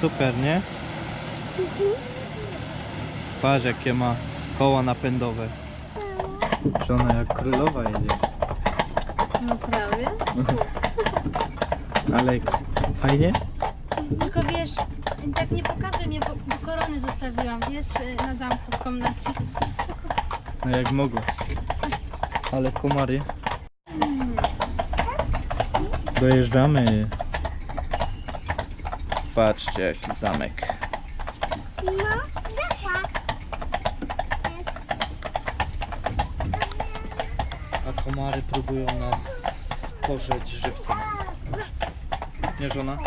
Super, nie? Patrz jakie ma koła napędowe. Że ona jak królowa jedzie. No prawie. Aleks, fajnie? Tylko wiesz, tak nie pokazuj mnie, bo, bo korony zostawiłam, wiesz, na zamku w komnacie. No jak mogło. Ale komary. Dojeżdżamy. Patrzcie jaki zamek. No, zapa. A komary próbują nas pożreć żywcem. Nie żona?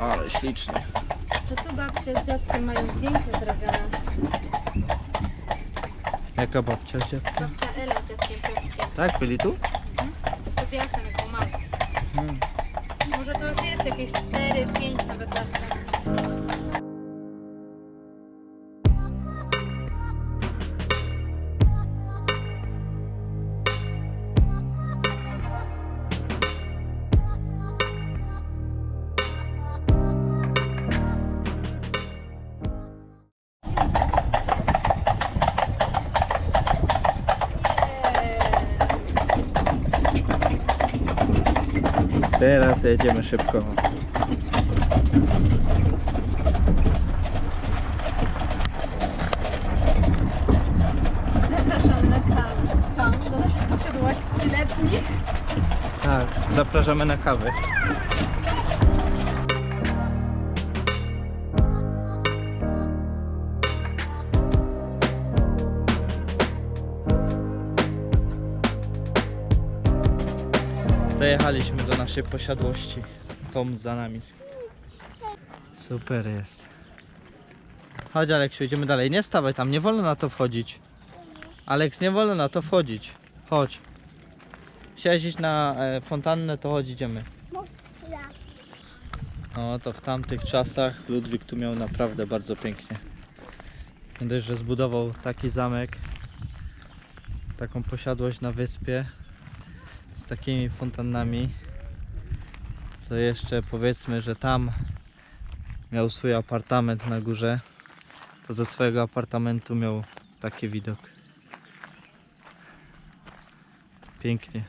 Ale ślicznie. To tu babcia z dziadkiem mają zdjęcie zrobione. Jaka babcia z dziadkiem? Babcia Ela z dziadkiem Piotrkiem. Tak, byli tu? Jakieś 4, 5 nawet lat. Teraz jedziemy szybko. Zapraszamy na kawę. Tam, do naszych posiadłości letnich. Tak, zapraszamy na kawę. Posiadłości. Tom za nami. Super jest. Chodź Aleksiu, idziemy dalej. Nie stawaj tam, nie wolno na to wchodzić. Aleks, nie wolno na to wchodzić. Chodź. Chciałeś iść na e, fontannę, to chodź idziemy. No to w tamtych czasach Ludwik tu miał naprawdę bardzo pięknie. Nie dość, że zbudował taki zamek, taką posiadłość na wyspie z takimi fontannami. Co jeszcze powiedzmy, że tam miał swój apartament na górze, to ze swojego apartamentu miał taki widok. Pięknie.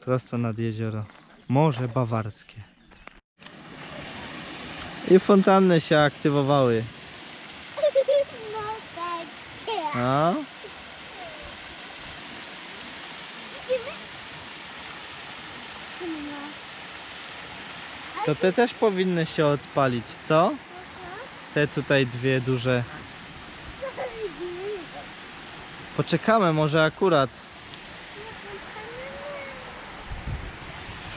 Prosto nad jezioro. Morze Bawarskie. I fontanny się aktywowały. No tak. A? Ciemno. To te też powinny się odpalić, co? Te tutaj dwie duże. Poczekamy, może akurat.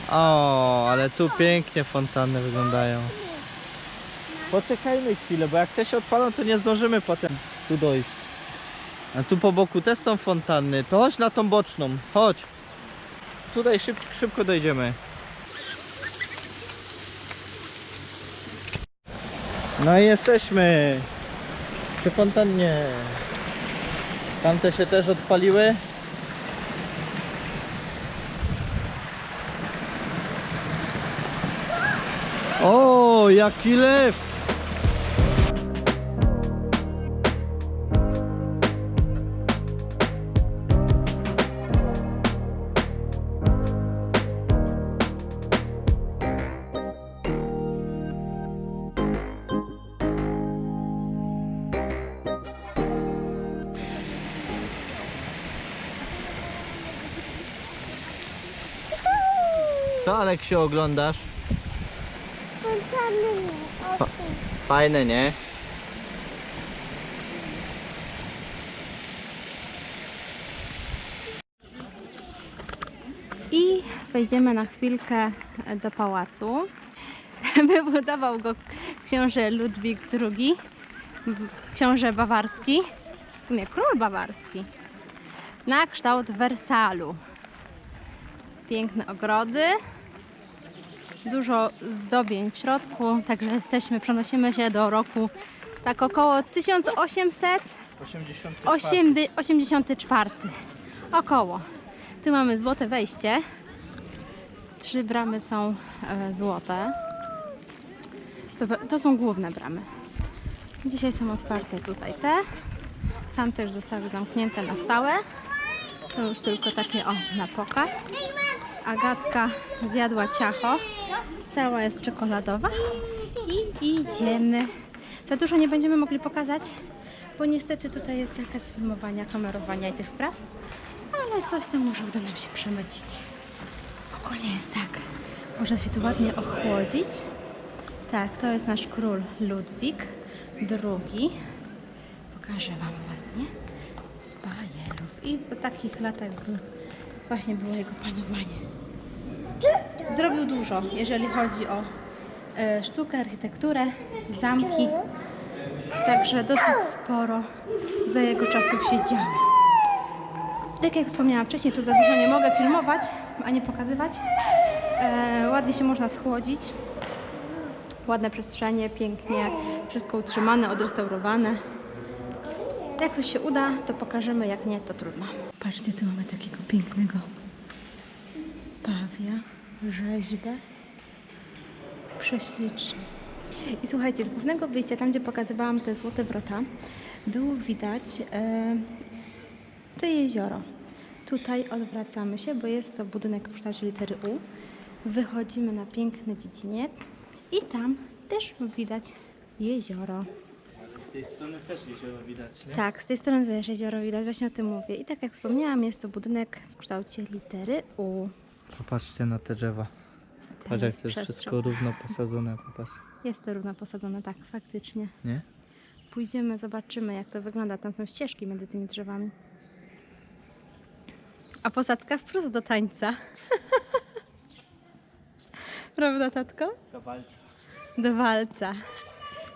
O, ale tu pięknie fontanny wyglądają. Poczekajmy chwilę, bo jak te się odpalą, to nie zdążymy potem tu dojść. A tu po boku też są fontanny. To chodź na tą boczną. Chodź. Tutaj szyb, szybko dojdziemy. No i jesteśmy przy fontannie. Tamte się też odpaliły. O, jaki lew! Co Aleksio oglądasz? Pa- Fajne, nie? I wejdziemy na chwilkę do pałacu. Wybudował go książę Ludwik II, książę bawarski, w sumie król bawarski, na kształt Wersalu. Piękne ogrody, dużo zdobień w środku, także jesteśmy, przenosimy się do roku tak około 1800 84. 84. Około. Tu mamy złote wejście. Trzy bramy są e, złote. To, to są główne bramy. Dzisiaj są otwarte tutaj te. Tam też zostały zamknięte na stałe. Są już tylko takie o na pokaz. Agatka zjadła ciacho. Cała jest czekoladowa. I idziemy. Za dużo nie będziemy mogli pokazać, bo niestety tutaj jest zakaz filmowania, kamerowania i tych spraw. Ale coś tam może uda nam się przemycić. Ogólnie jest tak. Można się tu ładnie ochłodzić. Tak, to jest nasz król Ludwik II. Pokażę Wam ładnie. Z bajerów. I w takich latach właśnie było jego panowanie. Zrobił dużo, jeżeli chodzi o e, sztukę, architekturę, zamki. Także dosyć sporo za jego czasów się działo. Tak jak wspomniałam wcześniej, tu za dużo nie mogę filmować, ani pokazywać. E, ładnie się można schłodzić. Ładne przestrzenie, pięknie, wszystko utrzymane, odrestaurowane. Jak coś się uda, to pokażemy, jak nie, to trudno. Patrzcie, tu mamy takiego pięknego pawia, rzeźbę. Prześlicznie. I słuchajcie, z głównego wyjścia, tam gdzie pokazywałam te złote wrota, było widać e, to jezioro. Tutaj odwracamy się, bo jest to budynek w kształcie litery U. Wychodzimy na piękny dziedziniec i tam też widać jezioro. Z tej strony też jezioro widać, nie? Tak, z tej strony też jezioro widać, właśnie o tym mówię. I tak jak wspomniałam, jest to budynek w kształcie litery U. Popatrzcie na te drzewa. Patrz jak to jest przestrzał. wszystko równo posadzone, popatrz. Jest to równo posadzone, tak, faktycznie. Nie? Pójdziemy, zobaczymy jak to wygląda. Tam są ścieżki między tymi drzewami. A posadzka wprost do tańca. Prawda, tatko? Do walca.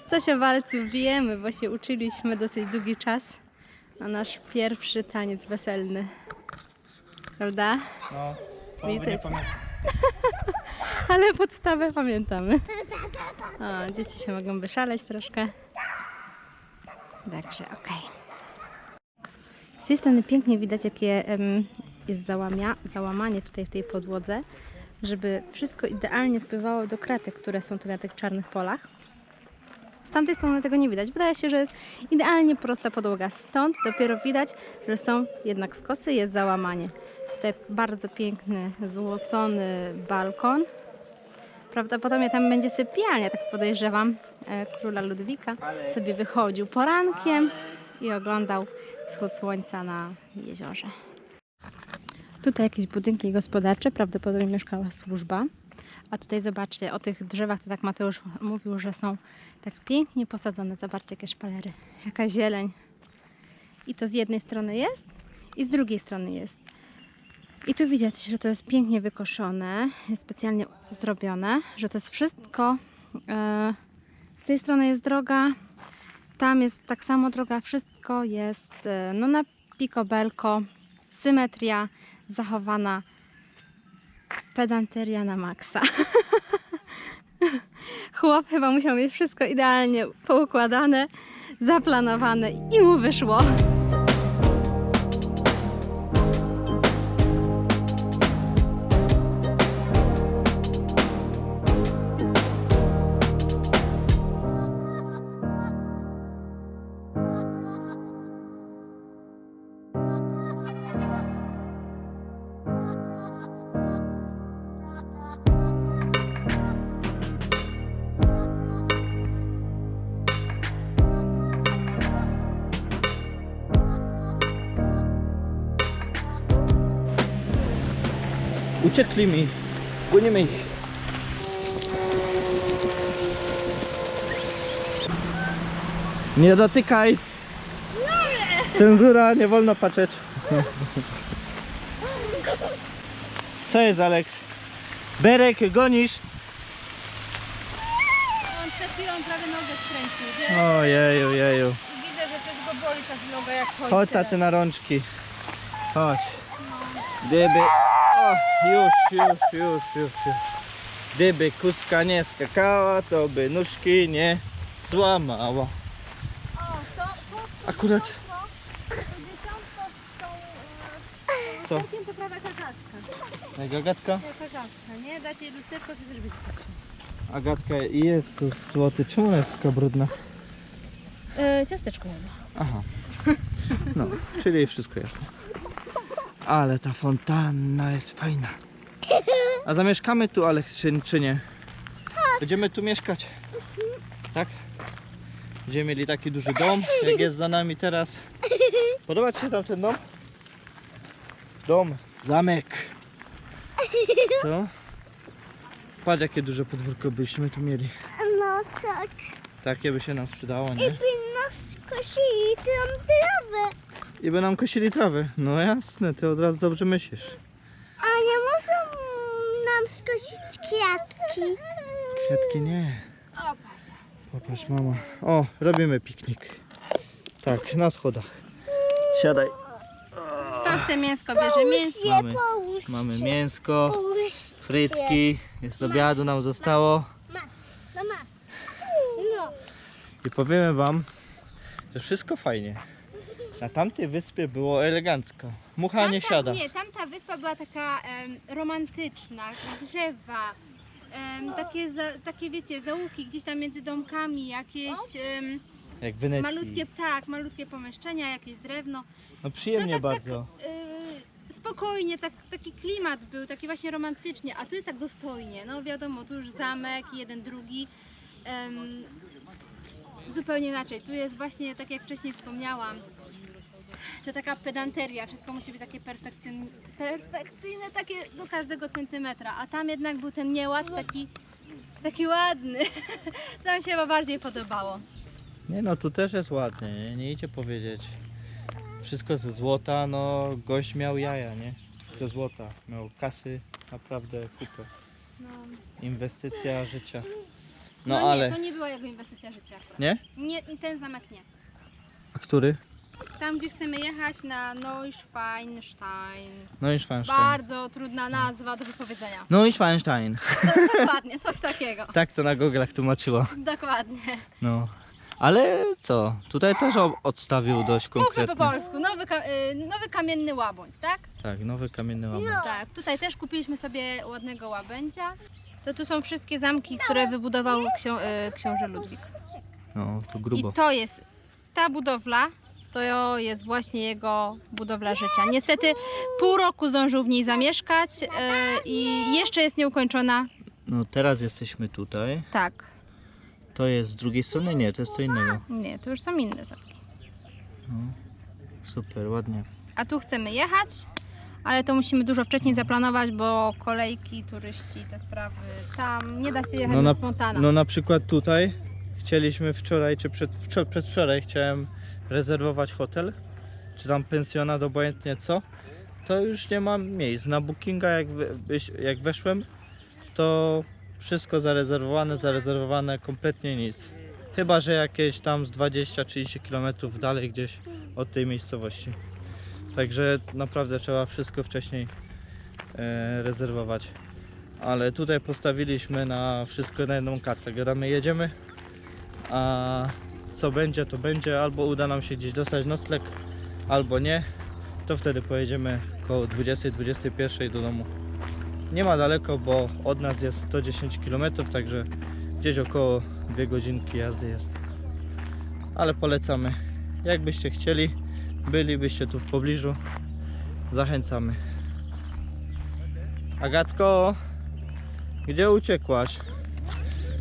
Coś o walcu wiemy, bo się uczyliśmy dosyć długi czas na nasz pierwszy taniec weselny. Prawda? No, Witaj. Ale podstawę pamiętamy. O, dzieci się mogą wyszaleć troszkę. Także okej. Z tej strony pięknie widać, jakie em, jest załamia, załamanie tutaj w tej podłodze, żeby wszystko idealnie spływało do kratek, które są tu na tych czarnych polach. Z tamtej strony tego nie widać. Wydaje się, że jest idealnie prosta podłoga. Stąd dopiero widać, że są jednak skosy, jest załamanie. Tutaj bardzo piękny, złocony balkon. Prawdopodobnie tam będzie sypialnia, tak podejrzewam. E, Króla Ludwika sobie wychodził porankiem i oglądał wschód słońca na jeziorze. Tutaj jakieś budynki gospodarcze, prawdopodobnie mieszkała służba. A tutaj zobaczcie, o tych drzewach, co tak Mateusz mówił, że są tak pięknie posadzone. Zobaczcie, jakie szpalery, jaka zieleń. I to z jednej strony jest, i z drugiej strony jest. I tu widać, że to jest pięknie wykoszone, specjalnie zrobione, że to jest wszystko. E, z tej strony jest droga, tam jest tak samo droga, wszystko jest e, no, na pikobelko, symetria zachowana, pedanteria na maksa. Chłop chyba musiał mieć wszystko idealnie poukładane, zaplanowane i mu wyszło. Mi. Gonimy ich. Nie dotykaj. Cenzura, nie wolno patrzeć. Co jest, Alex? Berek, gonisz? On przed chwilą prawie nogę skręcił, wie? Ojeju, jeju. Widzę, że coś go boli ta noga jak chodzi Chodź taty na rączki. Chodź. Gdyby... O, już, już, już, już, już. Gdyby kuska nie skakała, to by nóżki nie złamała. Akurat... Co? To prawa kagatka. Jak kagatka, nie? Dacie lusterko, to też będzie patrzył. Agatka, Jezus złoty, czemu ona jest taka brudna? Yy, ciasteczko jadła. Aha. No, czyli wszystko jasne. Ale ta fontanna jest fajna. A zamieszkamy tu, Aleks, czy, czy nie? Będziemy tu mieszkać. Tak? Będziemy mieli taki duży dom, jak jest za nami teraz. Podoba Ci się tam ten dom? Dom, zamek. Co? Patrz jakie duże podwórko byśmy tu mieli. No tak. Takie by się nam sprzedało, I nie? nas kosili tam trawę. I by nam kosili trawę. No jasne, ty od razu dobrze myślisz. A nie muszą nam skosić kwiatki. Kwiatki nie. Popatrz mama. O, robimy piknik. Tak, na schodach. Siadaj. Kto chce mięsko, bierze mięsko. Mamy, mamy mięsko, frytki. Jest obiadu nam zostało. Mas. No mas. No. I powiemy wam, że wszystko fajnie. Na tamtej wyspie było elegancko. Mucha nie siada. Nie, tamta wyspa była taka em, romantyczna, drzewa, em, takie, za, takie wiecie, zaułki gdzieś tam między domkami, jakieś em, Jak w Wenecji. malutkie, tak, malutkie pomieszczenia, jakieś drewno. No przyjemnie No tak, bardzo. Yy, spokojnie, tak, taki klimat był, taki właśnie romantycznie, a tu jest tak dostojnie. No wiadomo, tu już zamek, jeden, drugi. Em, zupełnie inaczej. Tu jest właśnie, tak jak wcześniej wspomniałam, to taka pedanteria, wszystko musi być takie perfekcjon... perfekcyjne, takie do każdego centymetra, a tam jednak był ten nieład taki, taki ładny. Tam się chyba bardziej podobało. Nie no, tu też jest ładnie, nie, nie idzie powiedzieć. Wszystko ze złota, no gość miał jaja, nie? Ze złota. Miał kasy naprawdę kupę. No, Inwestycja życia. no, No, ale... nie, to nie była jego inwestycja życia. Nie? Nie, ten zamek nie. A który? Tam, gdzie chcemy jechać na Neuschwanstein. No i Schweinstein. Bardzo trudna nazwa do wypowiedzenia. No i Schweinstein. Dokładnie, coś takiego. Tak to na Google'ach tłumaczyło. Dokładnie. No. Ale co? Tutaj też odstawił dość Mówmy po konkretnie. polsku. Nowy, ka- y, nowy kamienny łabędź, tak? Tak, nowy kamienny łabędź. Tak. Tutaj też kupiliśmy sobie ładnego łabędzia. To tu są wszystkie zamki, które wybudował ksią- y, książę Ludwik. No, to grubo. I to jest ta budowla. To jest właśnie jego budowla życia. Niestety pół roku zdążył w niej zamieszkać y, i jeszcze jest nieukończona. No teraz jesteśmy tutaj. Tak. To jest z drugiej strony? Nie, to jest co innego. Nie, to już są inne zamki. No. Super, ładnie. A tu chcemy jechać, ale to musimy dużo wcześniej zaplanować, bo kolejki, turyści, te sprawy, tam nie da się jechać No na na- spontana. No na przykład tutaj chcieliśmy wczoraj, czy przed, wczor- przedwczoraj chciałem rezerwować hotel, czy tam pensjonat, obojętnie co. To już nie mam miejsc. Na bookinga jak, jak weszłem, to wszystko zarezerwowane, zarezerwowane, kompletnie nic. Chyba, że jakieś tam z 20-30 km dalej gdzieś od tej miejscowości. Także naprawdę trzeba wszystko wcześniej e, rezerwować. Ale tutaj postawiliśmy na wszystko na jedną kartę. Gadamy, jedziemy, a co będzie, to będzie. Albo uda nam się gdzieś dostać nocleg, albo nie. To wtedy pojedziemy koło 20-21 do domu. Nie ma daleko, bo od nas jest 110 km, także gdzieś około 2 godzinki jazdy jest. Ale polecamy. Jakbyście chcieli, bylibyście tu w pobliżu, zachęcamy. Agatko, gdzie uciekłaś?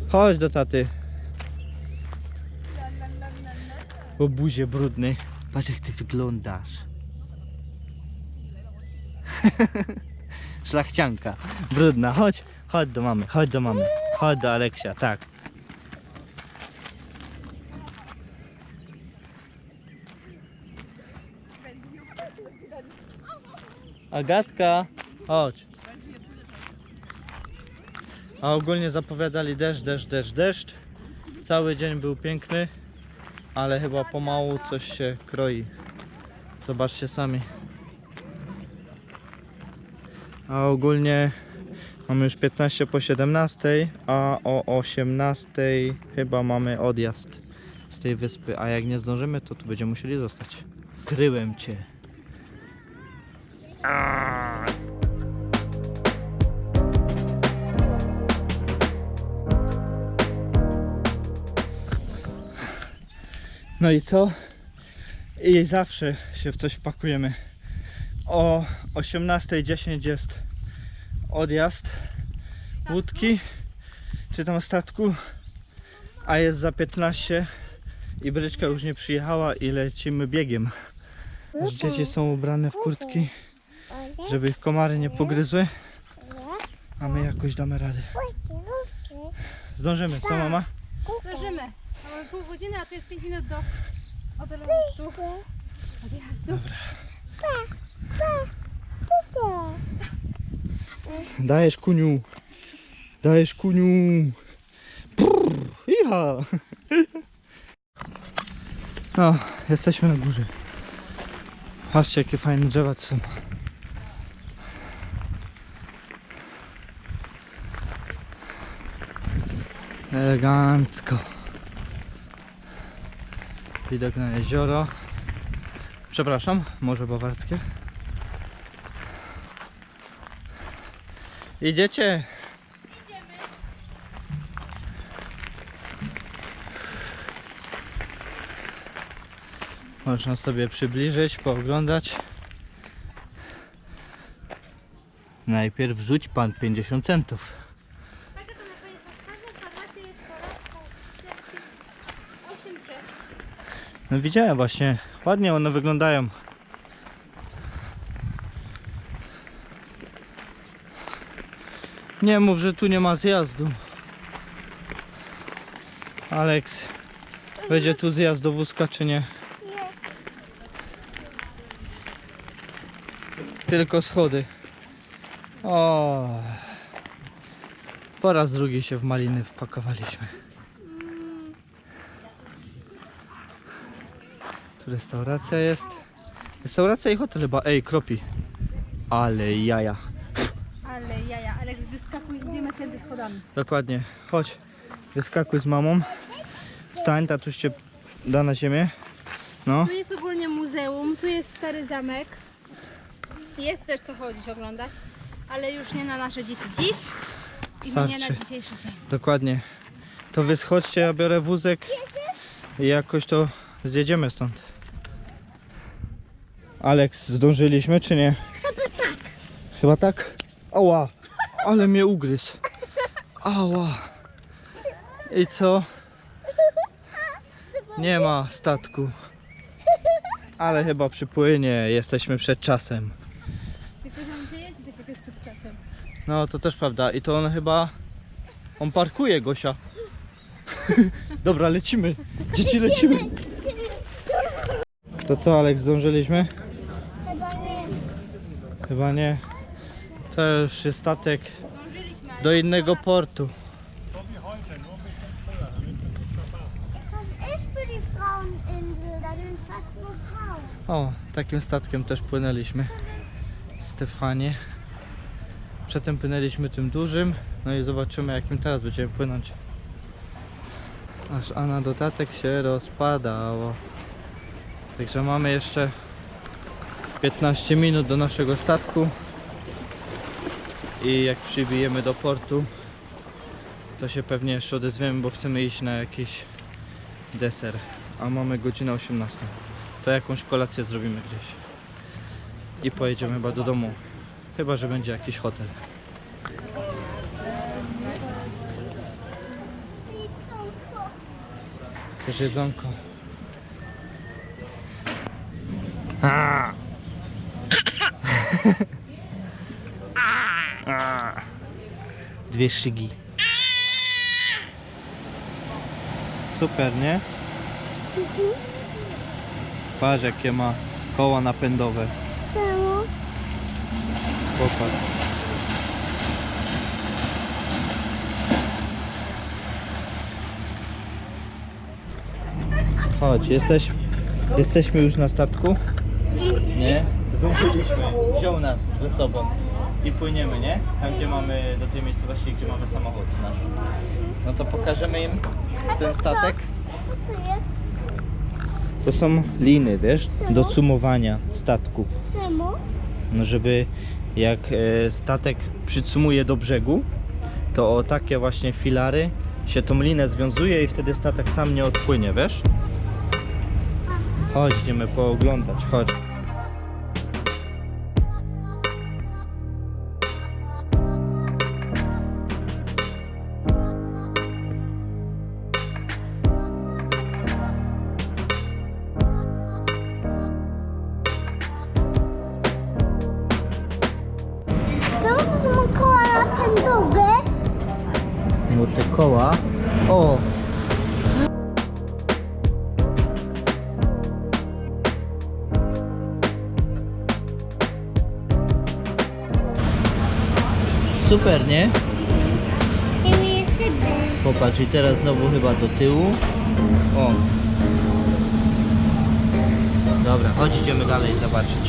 Chodź do taty. O buzie brudny. Patrz jak ty wyglądasz. Szlachcianka. Brudna. Chodź. Chodź do mamy. Chodź do mamy. Chodź do Aleksia. Tak. Agatka. Chodź. A ogólnie zapowiadali deszcz, deszcz, deszcz, deszcz. Cały dzień był piękny, ale chyba pomału coś się kroi. Zobaczcie sami. A ogólnie mamy już 15 po 17, a o 18 chyba mamy odjazd z tej wyspy. A jak nie zdążymy, to tu będziemy musieli zostać. Kryłem cię. No i co? I zawsze się w coś wpakujemy. O 18.10 jest odjazd łódki, czy tam statku, a jest za 15 i bryczka już nie przyjechała i lecimy biegiem. Dzieci są ubrane w kurtki, żeby ich komary nie pogryzły, a my jakoś damy radę. Zdążymy, co mama? Zdążymy. Mamy pół godziny, a tu jest 5 minut do odjazdu. Odjazdu. Dajesz kuniu. Dajesz kuniu. Brrr, Iha. No, jesteśmy na górze. Patrzcie jakie fajne drzewa tu są. Elegancko. Widok na jezioro. Przepraszam, Morze Bawarskie. Idziecie? Można sobie przybliżyć, pooglądać. Najpierw rzuć pan 50 centów. Patrz jak one fajnie są. W każdym kwadracie jest po 8 drzew. No widziałem właśnie, ładnie one wyglądają. Nie mów, że tu nie ma zjazdu. Alex, będzie tu zjazd do wózka czy nie? Tylko schody. O. Po raz drugi się w maliny wpakowaliśmy. Tu restauracja jest. Restauracja i hotel chyba. Ej, kropi. Ale jaja. Ale jaja, Aleks wyskakuj, idziemy tędy schodami. Dokładnie. Chodź. Wyskakuj z mamą. Wstań, tatuś cię da na ziemię. No. Tu jest ogólnie muzeum, tu jest stary zamek. Jest też co chodzić, oglądać, ale już nie na nasze dzieci dziś i nie na Starczy. dzisiejszy dzień. Dokładnie. To wy schodźcie, ja biorę wózek i jakoś to zjedziemy stąd. Alex, zdążyliśmy czy nie? Chyba tak. Chyba tak? Ała, ale mnie ugryzł. Ała. I co? Nie ma statku. Ale chyba przypłynie, jesteśmy przed czasem. Tylko, że on się jeździ tak jakoś przed czasem. No to też prawda. I to on chyba. On parkuje Gosia. Dobra, lecimy. Dzieci lecimy. To co, Aleks, zdążyliśmy? Chyba nie. To już jest statek do innego portu. O, takim statkiem też płynęliśmy. Stefanie. Przedtem płynęliśmy tym dużym. No i zobaczymy, jakim teraz będziemy płynąć. Aż a na dodatek się rozpadało. Także mamy jeszcze 15 minut do naszego statku. I jak przybijemy do portu, to się pewnie jeszcze odezwiemy, bo chcemy iść na jakiś deser. A mamy godzinę 18 to jakąś kolację zrobimy gdzieś. I pojedziemy chyba do domu. Chyba, że będzie jakiś hotel. Chcesz jedzonko? A. Dwie szygi. Super, nie? Patrz jakie ma koła napędowe. Czemu? Popatrz. Chodź, jesteś, jesteśmy już na statku? Nie? Zdążyliśmy. Wziął nas ze sobą i płyniemy, nie? Tam gdzie mamy, do tej miejscowości, gdzie mamy samochód nasz. No to pokażemy im ten statek. Co to jest? To są liny, wiesz, do cumowania statku. Czemu? No żeby jak e, statek przycumuje do brzegu, to o takie właśnie filary się tą linę związuje i wtedy statek sam nie odpłynie, wiesz? Chodź, idziemy pooglądać, chodź. Super, nie? Szyby. Popatrz, i teraz znowu chyba do tyłu. O! Dobra, chodź, idziemy dalej zobaczyć.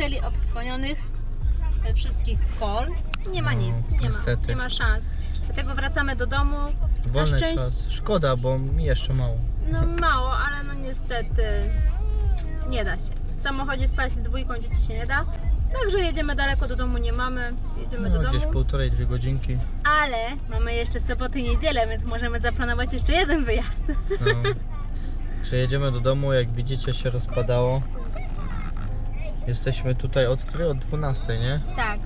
Hoteli obdzwonionych, we wszystkich kol. Nie ma nic, nie ma, niestety. nie ma szans. Dlatego wracamy do domu. Wolny Na szczęście, czas. Szkoda, bo mi jeszcze mało. no mało, ale no niestety nie da się. W samochodzie spać z dwójką dzieci się nie da. Także jedziemy daleko do domu, nie mamy. Jedziemy do No, gdzieś domu. półtorej, dwie godzinki. Ale mamy jeszcze soboty i niedzielę, więc możemy zaplanować jeszcze jeden wyjazd. No. Że jedziemy do domu, jak widzicie się rozpadało. Jesteśmy tutaj od której? Od 12, nie? Tak.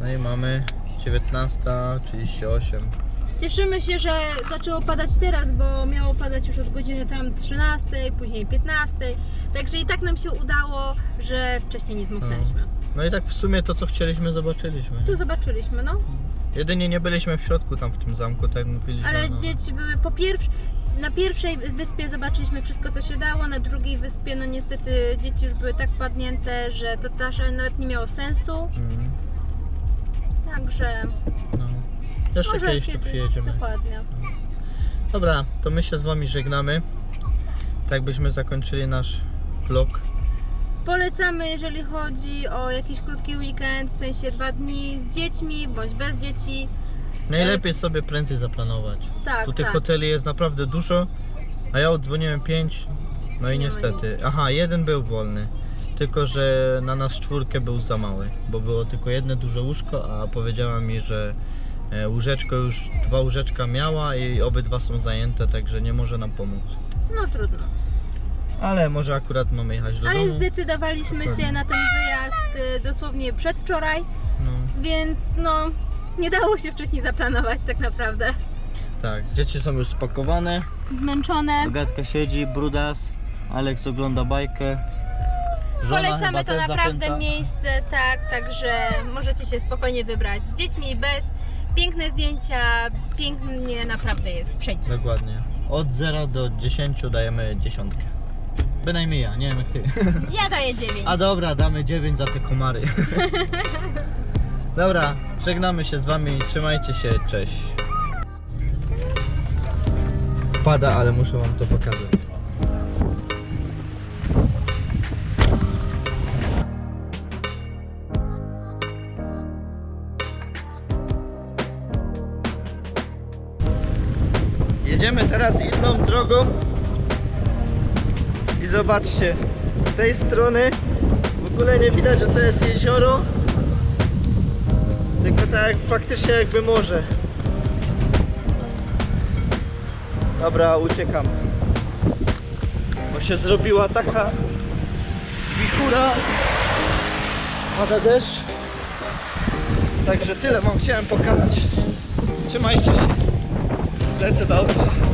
No i mamy 19.38. Cieszymy się, że zaczęło padać teraz, bo miało padać już od godziny tam 13, później 15. Także i tak nam się udało, że wcześniej nie zmoknęliśmy. No i tak w sumie to co chcieliśmy zobaczyliśmy. Tu zobaczyliśmy, no. Jedynie nie byliśmy w środku tam w tym zamku, tak jak mówiliśmy. Ale no. dzieci były po pierwsze. Na pierwszej wyspie zobaczyliśmy wszystko, co się dało, na drugiej wyspie, no niestety dzieci już były tak padnięte, że to też nawet nie miało sensu. Mm, Także no. Jeszcze może kiedyś, tu przyjedziemy. Dokładnie. Dobra, to my się z wami żegnamy. Tak byśmy zakończyli nasz vlog. Polecamy, jeżeli chodzi o jakiś krótki weekend, w sensie dwa dni z dziećmi bądź bez dzieci. Najlepiej sobie prędzej zaplanować. Tak, Tu tych tak. hoteli jest naprawdę dużo, a ja odzwoniłem 5, no i Nie ma niestety. Aha, jeden był wolny. Tylko, że na nas czwórkę był za mały, bo było tylko jedno duże łóżko, a powiedziała mi, że łóżeczko już, dwa łóżeczka miała i obydwa są zajęte, także nie może nam pomóc. No trudno. Ale może akurat mamy jechać do Ale domu. zdecydowaliśmy Dokładnie. się na ten wyjazd y, dosłownie przedwczoraj, No, więc no nie dało się wcześniej zaplanować tak naprawdę. tak, dzieci są już spakowane. Zmęczone. Agatka siedzi, brudas, Aleks ogląda bajkę. Żona chyba Polecamy to też naprawdę zachęta. miejsce, tak, także możecie się spokojnie wybrać z dziećmi i bez. Piękne zdjęcia, pięknie naprawdę jest wszędzie. Dokładnie. Od 0 do 10 dajemy dziesiątkę. Bynajmniej ja, nie wiem jak ty. Ja daję 9. A dobra, damy 9 za te komary. Dobra, żegnamy się z wami, trzymajcie się, cześć. Pada, ale muszę wam to pokazać. Jedziemy teraz inną drogą i zobaczcie, z tej strony w ogóle nie widać, że to jest jezioro, tylko tak faktycznie jakby morze. Dobra, uciekam. Bo się zrobiła taka wichura, pada deszcz. Także tyle wam chciałem pokazać. Trzymajcie się. that's about